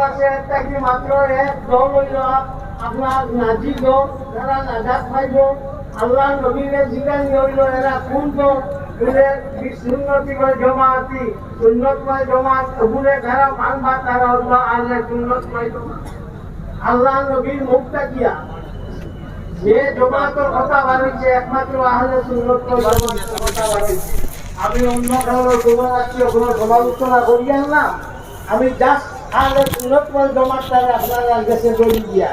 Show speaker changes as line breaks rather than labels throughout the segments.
আছে মাত্র এক আল্লাহ যে আমি অন্য কারোর গোবর আছি ওগুলো সমালোচনা করিয়েন না আমি জাস্ট আহলে সুন্নত করে জমাত তারা আপনার কাছে দড়ি দিয়া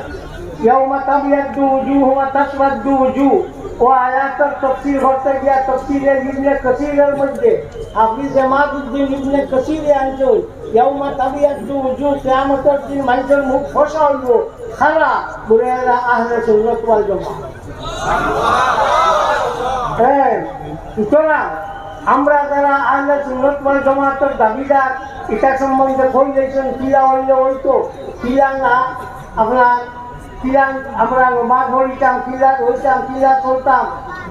ইয়াউমা তাবিয়াদ্দু উজুহ ওয়া তাসওয়াদ্দু উজুহ ও আয়াতের তফসির করতে গিয়া তফসিরে ইবনে কাসিরের মধ্যে আপনি জামাত উদ্দিন ইবনে কাসিরে আনছেন ইয়াউমা তাবিয়াদ্দু উজুহ কিয়ামতের দিন মানুষের মুখ ফসা হইব খারা বলে এরা আহলে সুন্নত ওয়াল জামাত হ্যাঁ সুতরাং আমরা যারা আহলে সুন্নত ওয়াল জামাতের দাবিদার, এটা সম্বন্ধে বই দিয়েছেন কিরা হইলে হইতো? কিরা না? আপনার কিরা আমরা নমাজ পড়িতাম কিরা হইতাম কিরা চলতাম?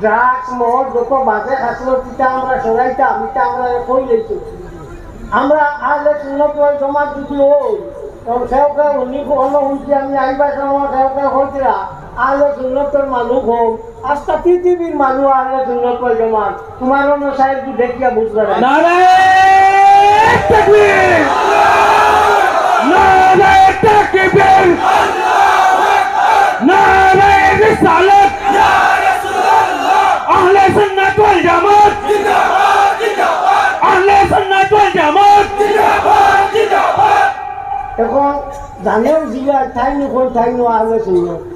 ড্রাগস মদ যত বাজে খাসলো সেটা আমরা সরাইতাম এটা আমরা কই দিয়েছি আমরা আহলে সুন্নত ওয়াল জামাত যদি হই, তখন সেওকে উনি অন্য উনকি আমি আইবা সময় সেওকে হইতিরা আহলে সুন্নতর মানুষ হোক আজকা পৃথিবীর মানুষ সুন্নত ওয়াল জামাত। তোমার অন্য সাহেব দেখিয়া বুঝবে না। এখন জানেও জিয়া ঠাই নোখোন ঠাই নোৱা আহলে সুন্নত।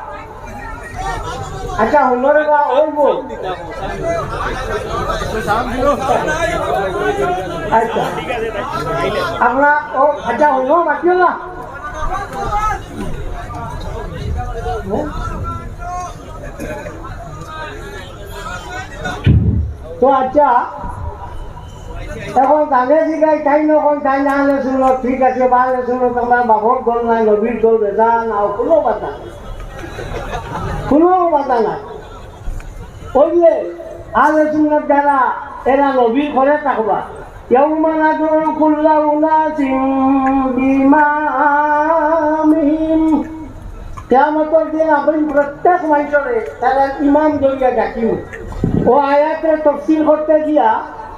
আচ্ছা হুনরে বা হইব আচ্ছা। আমরা, ও আচ্ছা হইব বাকি না তো আচ্ছা এখন গানে জিগাই তাই নখন তাই না হলে শুনো, ঠিক আছে, বা হলে শুনো, তোমার বাপর দল নাই, নবীর দল বেজা না, কোনো কথা। কোনো কথা নাই ওই যে আলে সুন্নত যারা এরা নবীর ঘরে থাকবা يوم ندعو كل أناس بإمامهم কেয়ামতের দিন আপনি প্রত্যেক মানুষরে তারা ইমাম দরিয়া ডাকিম ও আয়াতের তফসিল করতে গিয়া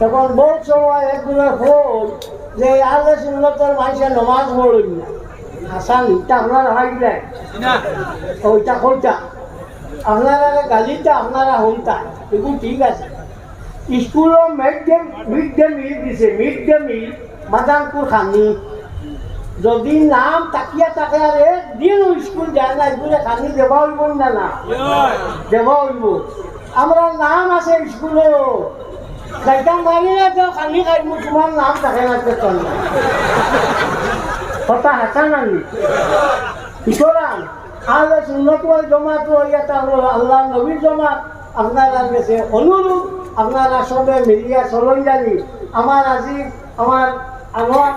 তখন বহুত সময় একদিনের ফোন যে আলে সুন্নতের মানুষের নমাজ পড়ই না হাসান ইটা আপনারা যায় ওইটা কইটা আপনারা গালিটা আপনারা হইতা। এগুলো ঠিক আছে। স্কুলও mid day mid day meal দিছে মিড ডে মিল মাদানপুর খানি যদি নাম তাকিয়া থাকে আর একদিন স্কুল যায় না স্কুলে খানি দেওয়া হইব না না? দেওয়া হইব। আমরা নাম আছে স্কুলে যাইতাম পারি না তো খালি খাইব তোমার নাম থাকে না তো কথা হাসা নানি সুতরাং আল্লাহ সুন্নত ওয়াল জমাত ইয়াটা হলো আল্লাহ নবীর জমাত আপনারা কাছে অনুরোধ আপনারা সবে মিলিয়া চলন জানি আমার আজি আমার আনোয়ার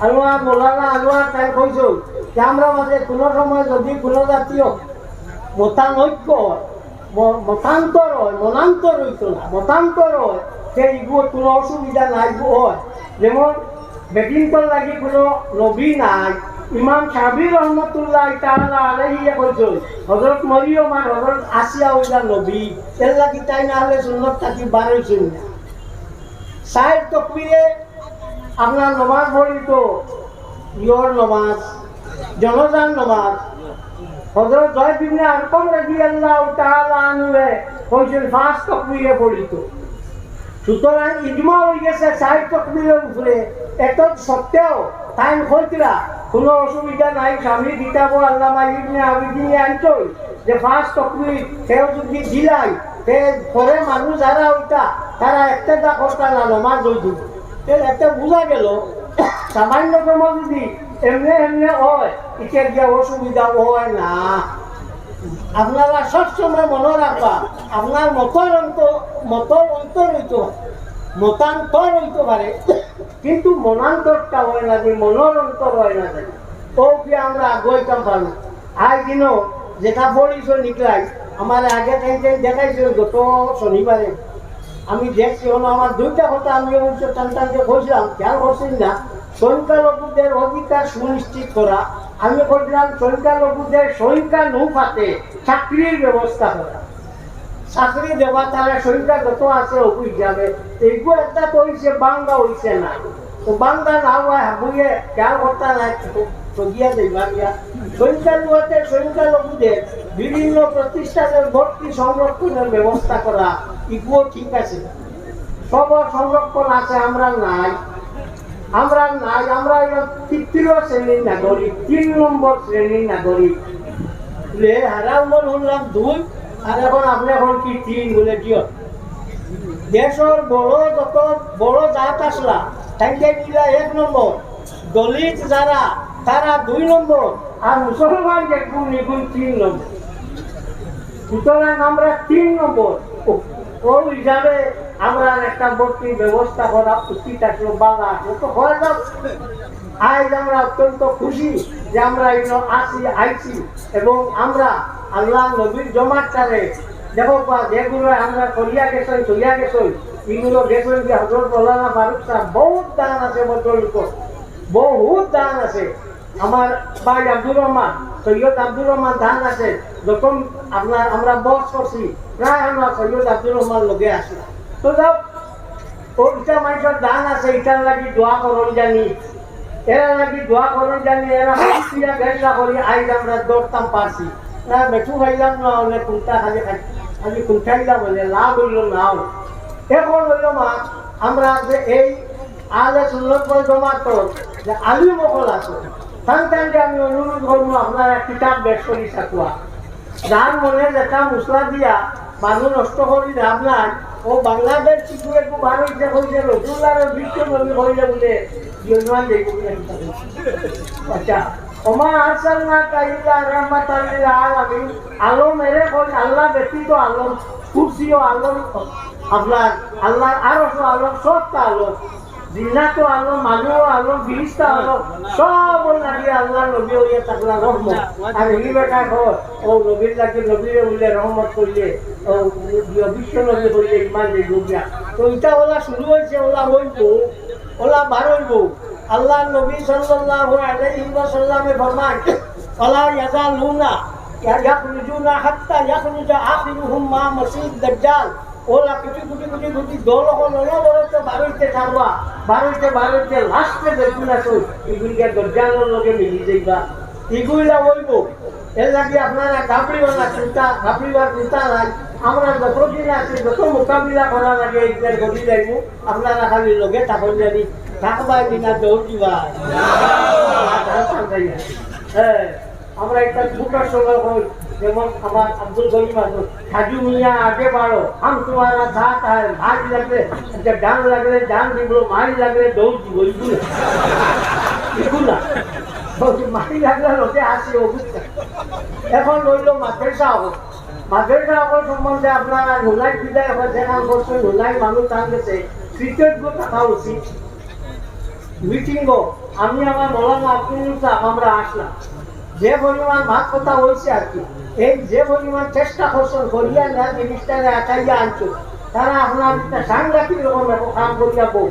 আনোয়ার মৌলানা আনোয়ার তাই কৈছোঁ যে আমরা মাঝে কোনো সময় যদি কোনো জাতীয় মতানৈক্য হয় ম- মতান্তর হয় মনান্তর হইতো না। মতান্তর হয় সেইগুলো কোনো অসুবিধা নাই হয়। যেমন বেডিংটন লাগি কোনো নবী নাই, ইমাম সাবি রহমতুল্লাহ তাআলা আলাইহি কইছেন হযরত মরিয়ম আর হযরত আসিয়া হইলা নবী এর লাগি তাই না হলে সুন্নত থাকি বারইছেন না? সাহেব তকবিরে আপনার নমাজ পড়িত ইয়র নমাজ, জনজান নমাজ হজরত জয় বিবনে আরকম রাজি আল্লাহ তাআলা আনহু কইছেন ফাঁস তকবিরে পড়িত। সুতরাং ইজমা হয়ে গেছে সাহিত্য তকবিরের উপরে। এত সত্ত্বেও তাই হইতরা কোনো অসুবিধা নাই, স্বামী কিতাব আল্লাহ ইবনে আবিদিনে আনছই যে ফার্স্ট তকবির সেও যদি দিলাই, তে পরে মানুষ যারা ওইটা, তারা একটা দা কষ্টা না নমাজ হই দিব একটা বোঝা গেল সামান্যতম যদি এমনি এমনি হয় এটা গিয়ে অসুবিধা হয় না। আপনারা সবসময় মনে রাখবা, আপনার মতর অন্ত, মতর অন্তর হইতে, মতান্তর হইতে পারে। কিন্তু মনান্তরটা হয় না যে, মনের অন্তর হয় না যে। ও কি আমরা আগুয়াইতাম পারব আজ দিনও যেটা পড়িছ নিকলাই আমার আগে টাইম দেখাইছিল গত শনিবারে আমি দেখছি হলো আমার দুইটা কথা আমি অবশ্য টান টানকে বলছিলাম খেয়াল করছেন না। সংখ্যালঘুদের অধিকার সুনিশ্চিত করা। আমি বলছিলাম সংখ্যালঘুদের সংখ্যা নৌপাতে চাকরির ব্যবস্থা করা। চাকরি দেওয়া, তারা সংখ্যা যত আছে অফিস যাবে। এইগুলো একটা তো হয়েছে বাংলা হয়েছে না। তো বাংলা না হয় হাবুয়ে খেয়াল করতে নাই সগিয়া দেবা গিয়া সংখ্যালঘুতে সংখ্যালঘুদের বিভিন্ন প্রতিষ্ঠানের ভর্তি সংরক্ষণের ব্যবস্থা করা, এগুলো ঠিক আছে। সবার সংরক্ষণ আছে, আমরা নাই। আমরা নাই, আমরা তৃতীয় শ্রেণির নাগরিক, তিন নম্বর শ্রেণির নাগরিক। হারাও মন শুনলাম দুই, আর এখন আপনি এখন কি তিন বলে দিও দেশের বড় যত বড় জাত আসলা, তাইকে দিলা এক নম্বর। দলিত যারা, তারা দুই নম্বর। আর মুসলমান যে গুণ এগুণ তিন নম্বর। সুতরাং আমরা তিন নম্বর। ও- ও হিসাবে আমরা একটা ভর্তির ব্যবস্থা করা উচিত আসলো বাধা আসলো তো হয়ে যাও আজ আমরা অত্যন্ত খুশি যে আমরা এগুলো আসি, আইছি, এবং আমরা আল্লাহ নবীর জমাটারে দেখো পা যেগুলো আমরা করিয়া গেছই, চলিয়া গেছই, এগুলো গেছই যে হজরত মৌলানা ফারুক সাহেব বহুত দান আছে বদলিক বহুত দান আছে। আমার ভাই আব্দুর রহমান, সৈয়দ আব্দুর রহমান ধান আছে। যখন আপনার, আমরা বস করছি। প্রায় আমরা সৈয়দ আব্দুর রহমান লগে আসি তো যাও ও ইটা মানুষের দান আছে ইটার লাগি দোয়া করন জানি। এরা লাগি দোয়া করন জানি এরা হাসিয়া গেসা করি আইজ আমরা দৌড়তাম পারছি না বেঠু খাইলাম না হলে কুন্তা খালি খাই খালি কুন্ঠাইলাম হলে লাভ হইল না এখন হইল মা আমরা যে এই আলে সুন্নত বল জমাত যে আলু মকল আছে। তান আমি অনুরোধ করব আপনারা কিতাব বেশ করি থাকুয়া যার মনে যেটা মশলা দিয়া মানুষ নষ্ট করি লাভ নাই, ও বাংলাদেশ কিছু একটু বার হইতে হইছে রসুল্লার বিশ্ব নবী হইলে বলে জন্মান দেব আচ্ছা ওমা আল্লাহ ব্যতীত আলম কুরসিও আলম আলম। জিন্নাতো আলম মানুষ আলম ফিরিস্তা আলম সব লাগি আল্লাহ, নবী হইয়া থাকলা রহমত। আর এই বেটা ঘর, ও নবীর লাগি নবীর বললে রহমত করলে, ও বিশ্ব নবী হইলে ইমান দেব গিয়া তো এটা ওলা শুরু হয়েছে, ওলা হইব, ওলা বার হইব। আল্লাহ নবী সাল্লাল্লাহু আলাইহি ওয়াসাল্লামে ফরমান ওলা ইয়াজালুনা, ইয়াখরুজুনা হাত্তা ইয়াখরুজা আখিরুহুম মা মাসিদ দাজ্জাল। ওলা কুটি কুটি কুটি কুটি দল হল অনবরত বারইতে থাকবা বারইতে বারইতে লাস্টে দেখুন তো এগুলিকে দরজানোর লগে মিলি যাইবা। এগুলা হইব। এর লাগে আপনারা গাবড়িওয়ালা চিন্তা গাবড়িওয়ার চিন্তা নাই। আমরা যত দিন আছে যত মোকাবিলা করা লাগে এইগুলার গতি যাইব। আপনারা খালি লগে থাকুন জানি। থাকবা দিনা দৌড় দিবা হ্যাঁ আমরা একটা দুটার সময় যেমন আমার আব্দুল গরিব মানুষ হাজু মিয়া, আগে বাড়ো আম তোমার ধাত আর ভাগ লাগলে ডান লাগলে ডান দিব মারি লাগলে দৌড় দিব, এগুলো। এগুলা। মারি লাগলে রোদে আসি অবস্থা এখন রইল মাদ্রাসা অবস্থা মাদ্রাসা অবস্থা সম্বন্ধে আপনারা নোলাই বিদায় এখন দেখা করছেন নোলাই মানুষ টান গেছে ক্রিকেটগুলো থাকা উচিত। মিটিংও আমি আমার মলানা আব্দুল আমরা আসলাম। যে পরিমাণ ভাগ কথা হয়েছে আর কি। এই যে পরিমাণ চেষ্টা করছেন করিয়া না জিনিসটাকে আটাইয়া আনছো, তারা আপনার সাংঘাতিক রকম কাম করিয়া বউ।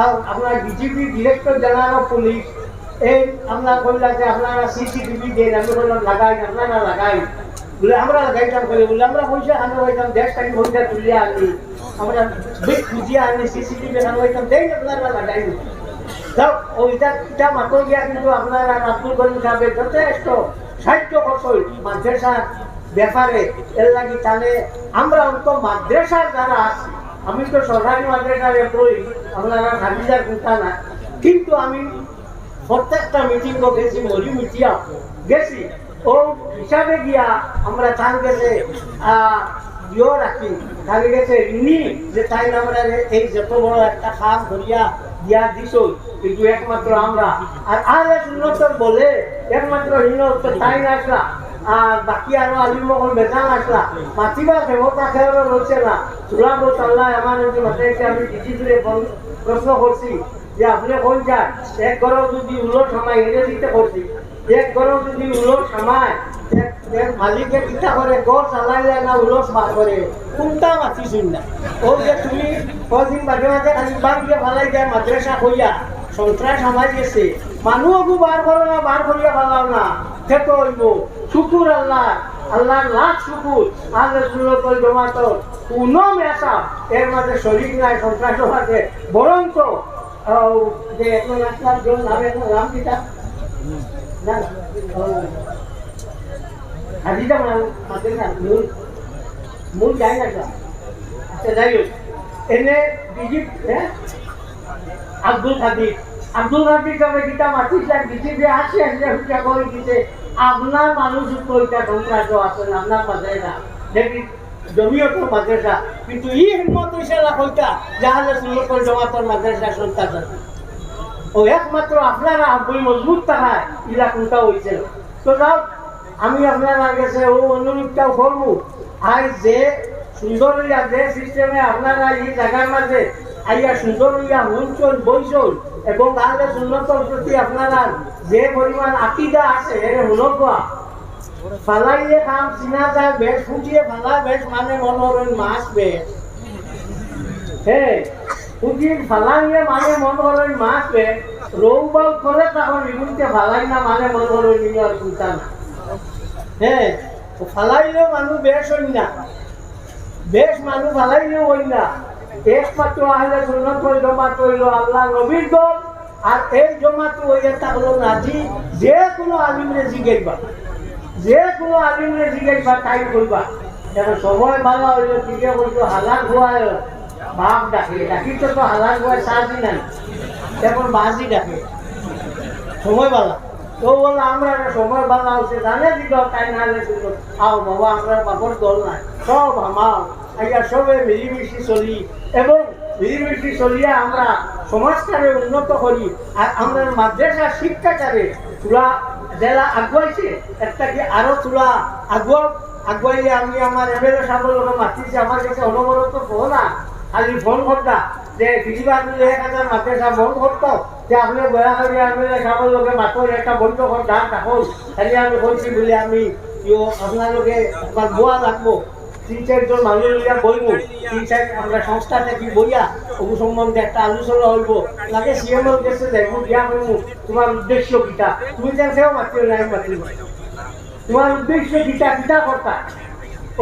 আর আপনার বিজেপি ডিরেক্টর জেনারেল পুলিশ এই আপনার কইলা যে আপনারা সিসিটিভি দেন আমি বললাম লাগাই, আপনারা লাগাই। বলে আমরা লাগাইতাম করে বলে আমরা পয়সা আনতে হইতাম দেশটাকে পয়সা তুলিয়া আনি। আমরা বেশ খুঁজিয়া আনি সিসিটিভি আনতে হইতাম দেন আপনারা লাগাই। যাও, ওইটা মাতো গিয়া কিন্তু আপনারা আব্দুল করিম সাহেবের যথেষ্ট। সাহায্য করছই মাদ্রাসার ব্যাপারে। এর লাগি তাহলে আমরা অন্ত মাদ্রাসার যারা আছি, আমি তো সরকারি মাদ্রাসার এমপ্লয়ি আপনারা খাদিজার চিন্তা না, কিন্তু আমি প্রত্যেকটা মিটিং গেছি মরি মিটিয়া গেছি। ও হিসাবে গিয়া আমরা তার গেছে ইয়ে রাখি। তাহলে গেছে ঋণী, যে তাই আমরা এই যত বড় একটা খাস ধরিয়া দিয়া দিছ কিন্তু একমাত্র আমরা। আর আর এক উন্নতর বলে, একমাত্র হিনত তাই আসলা। আর বাকি আরও আলিম মহল বেজান আসলা। মাতিবা ক্ষমতা খেয়াল রয়েছে না। চুলা বো চাল্লা আমার মাথায় আমি দিদি দূরে প্রশ্ন করছি। যে আপনি কোন যান এক ঘরেও যদি উলট সময় এনে দিতে করছি। এক ঘরেও যদি উলট এক- মালিকে চিন্তা করে গড় চালাইলে না উলট বার করে? কোনটা মাতি শুন না? ও যে তুমি কদিন মাঝে মাঝে খালি বার দিয়ে ভালাই যায় মাদ্রাসা হইয়া সন্ত্রাস সমাজ গেছে মানুহকো বার করো না বার করিয়া ভালাও না। খেত হইব শুকুর আল্লাহ। আল্লাহর লাখ শুকুর আজ সুরতল জমাত কোনো মেসা এর মাঝে শরীর নাই সন্ত্রাস মাঝে বরঞ্চ আহ, যে এখন আপনার জন নামে নাম কিটা না হাজিটা মানে না মূল মূল যায় না। আচ্ছা যাই হোক এনে বিজিত হ্যাঁ আব্দুল হাদিদ আব্দুল হাদিদ কবে গীতা মাতিছিলেন বিজেপি আসে আসে হুটা করে দিতে আপনার মানুষ কইটা সন্ত্রাস আছে না, আপনার মাঝে না দেখি জমিয়ত মাদ্রাসা কিন্তু ই হিম্মত না কইটা যাহলে সুলকল জমাতর মাদ্রাসা সন্ত্রাস আছে ও একমাত্র আপনারা বই মজবুত থাকায় ইলা কোনটা হয়েছিল তো যাও, আমি আপনারা গেছে ও অনুরোধটাও করব। আর যে সুন্দর হইয়া যে সিস্টেমে আপনারা এই জায়গার মাঝে আইয়া সুন্দর হইয়া বইচল এবং তাহলে সুন্নতর প্রতি আপনারা যে পরিমাণ আকিদা আছে, এর হুলকা ফালাইয়ে কাম চিনা যায়, বেশ ফুটিয়ে ফালা, বেশ মানে মনোরণ মাছ বেশ। হ্যাঁ পুঁজির ফালাইয়ে মানে মন হলো মাছ পে রৌবাল করে মানে মানুষ বেশ না বেশ মানুষ ফালাইলেও হই না একমাত্র আহলে সুন্নত করে জমাত হইল আল্লাহ নবীর দল, আর এই জমাত হইয়া থাকল নাজি। যে কোনো আলিমরে জিগাইবা। যে কোনো আলিমরে জিগাইবা, তাই করবা এখন সময় ভালো হইল, ঠিকই বলতো হালাক হওয়া বাপ ডাকে ডাকি তো হালাক হওয়া সাজি নাই। এখন বাজি ডাকে। সময় বালা তো বলল, আমরা সময় আও বাবা, আমরা বাপর দল নাই। সব মিলিমিশি চলি। এবং মিলিমিশি চলিয়ে আমরা সমাজটারে উন্নত করি। আর আমরা মাদ্রাসা শিক্ষাটারে চূড়া জেলা আগুয়াইছে একটা কি আরও চূড়া আগুয়া আগুয়াইলে আমি আমার এমএলএ সাহেবের মাতিছি। আমার কাছে অনবরত ফোন না খালি ফোন করতা যে মিলে এক হাজার মাদ্রাসা বন্ধ করতো যে আপনি বয়া করে আমি সাবল লোকে মাত্র একটা বন্ধ কর ডাক রাখুন আমি কইছি বলে আমি আপনালোকে একবার বোয়া লাগবো। তিন চারজন মানুষ লইয়া বইব তিন চার আমরা সংস্থা থেকে বইয়া অবু সম্বন্ধে একটা আলোচনা হইব। লাগে সিএম এর কাছে যাইব দিয়া হইব তোমার উদ্দেশ্য কিটা? তুমি সেও মাতিও নাই মাতিব তোমার উদ্দেশ্য কিটা কিটা কর্তা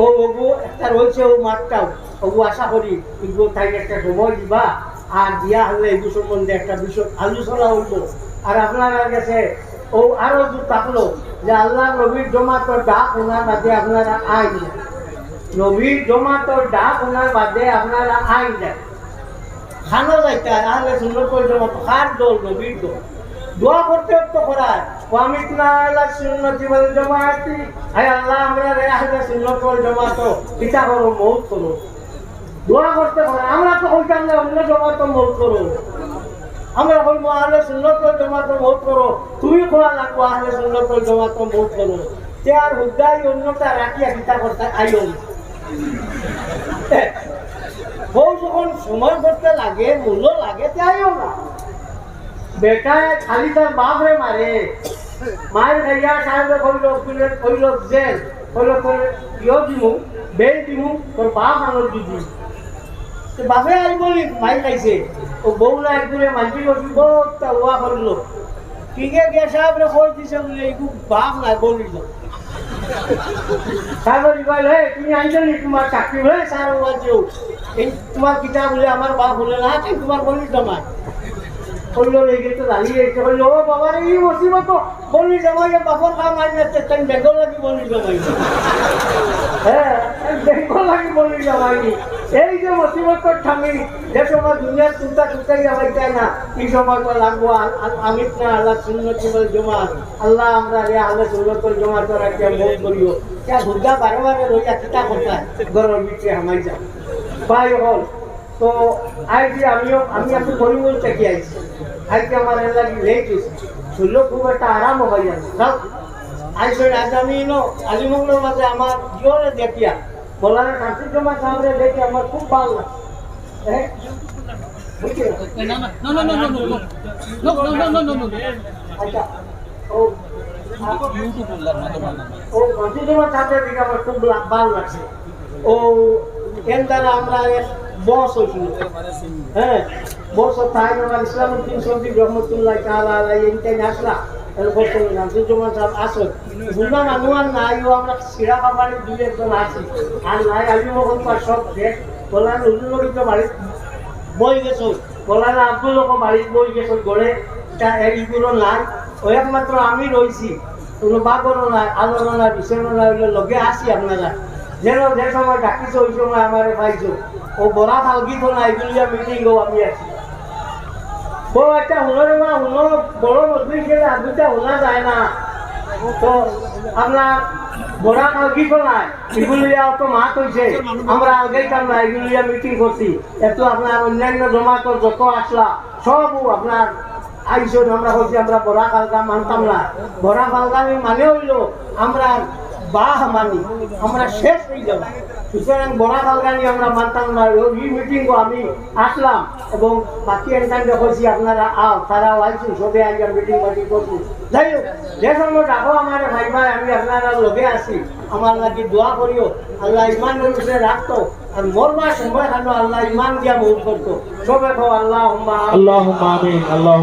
ও ওগু একটা রয়েছে ও মাঠটাও ওগু আশা করি এগুলো তাই একটা সময় দিবা। আর দিয়া হলে এগুলো সম্বন্ধে একটা বিষয় আলোচনা হইব আর আপনার কাছে ও আরও থাকল যে আল্লাহ নবীর জমাতর ডাক ওনার বাদে আপনারা আইন নবীর জমাতর ডাক ওনার বাদে আপনারা আইন দেন খানো যাইতে আহলে সুন্দর করে জমাত খার দল? নবীর দল। দোয়া করতে তো করায় ওয়ামিতনা আলা সুন্নতি ওয়াল জামাআতি আয় আল্লাহ, আমরা রে আহলে সুন্নত ওয়াল জামাত পিতা করো মৌত করো দোয়া করতে করে আমরা তো কইতাম না অন্য জামাত মৌত করো। আমরা কইবো আহলে সুন্নত জামাত মৌত করো। তুমি কোয়া লাগবো আহলে সুন্নত জামাত মৌত করো। তে আর হুদাই অন্যটা রাখিয়া পিতা করতে আইও বউ যখন সময় করতে লাগে, মূল্য লাগে তাইও না। বেটায় খালি তার বাপরে মারে। মায়ের খাইয়া সাহেবে কইল কইল জেল কইল তোর ইয় দিমু বেল দিমু, তোর বাপ আনর দিবি তো বাপে আই বলি মাই খাইছে। ও বউ না একদূরে মাঝি করছি বহুত ওয়া করল। কিগে গে সাহেবরে কই দিছে বলে এইগু বাপ নাই বলি তো সাহেবের কইল হে, তুমি আইছো নি তোমার চাকরি হয়ে স্যার বলছো এই তোমার কিতাব বলে আমার বাপ বলে না তাই তোমার বলি জমায় করল লেগে তো দাঁড়িয়ে এসে বলল ও বাবা রে এই মুসিবত তো বলি জমাই বাপর কাম আই না তেন বেঙ্গল লাগি বলি জমাই হ্যাঁ বেঙ্গল লাগি বলি জমাই এই যে মুসিবতর ঠামি যে সময় দুনিয়ার চিন্তা চিন্তাই যাবে চায় না, এই সময় তো লাগবো আমি না, আল্লাহ সুন্নতি বল জমা? আল্লাহ আমরা রে আল্লাহ সুন্নতল জমা করা কে মত করিও কে বুদ্ধা বারে বারে রইয়া কিতা কথা গরম বিচে হামাই যা। ভাই হল তো আজকে আমিও, আমি একটু পরিমল থেকে আইছি। আজকে আমার লাগি লেট হয়েছে শুনলো খুব একটা আরাম হয়ে সব আইসো আজ আমি নো আলিমঙ্গলের মাঝে আমার জীবনে দেখিয়া। মৌলানা কাশির জমা সাহেবের দেখে আমার খুব ভালো লাগে ও এর দ্বারা আমরা বস হয়েছিল হ্যাঁ বস তাই আমার ইসলামুদ্দিন সবজি রহমতুল্লাহ কাল আলাই এনটাই আসলা আছে বুঝবা নাই আমরা চিৰা কাবাৰী দুই একজন আছে আৰু নাই আমি মগন পাৰ চব দেশ বলা নুজুলক বাৰীত বহি গেছোঁ বলা আব্দুলক বাৰীত বহি গেছোঁ গড়ে এইগুলো নাই একমাত্র আমি রয়েছি কোনো বাগরও নাই আলোরও নাই বিচরও নাই লগে আসি আপনারা যে সময় ডাকিছো ওই সময় আমার পাইছো ও বরা ফালগিত নাই মিটিং আমি আছি। বড় একটা হুনরে মা হুনো বড় মজলিস গেলে আর দুটা হুনা যায় না। তো আপনার বড়া ফালগিত নাই এগুলো তো মাত হয়েছে আমরা আগেই কাম না এগুলো মিটিং করছি। একটু আপনার অন্যান্য জমাতর যত আসলা, সব আপনার আইসন আমরা হচ্ছে আমরা বড়া কালকা মানতাম না। বড়া কালকা আমি মানে হইল আমরা বাহ মানি, আমরা শেষ হয়ে যাব সুতরাং বড়া কালগানি আমরা মানতাম না। রোগী আমি আসলাম এবং বাকি আপনারা আও সবে মিটিং বাকি করছি যাই হোক, যে ডাকো আমার, ভাই ভাই, আমি আপনারা লগে আছি। আমার লাগি দোয়া করিও, আল্লাহ ইমান রাখতো, আর মরবার সময় খানো আল্লাহ ইমান দিয়া বহুত করতো। সবে কো আল্লাহ
আল্লাহ আল্লাহ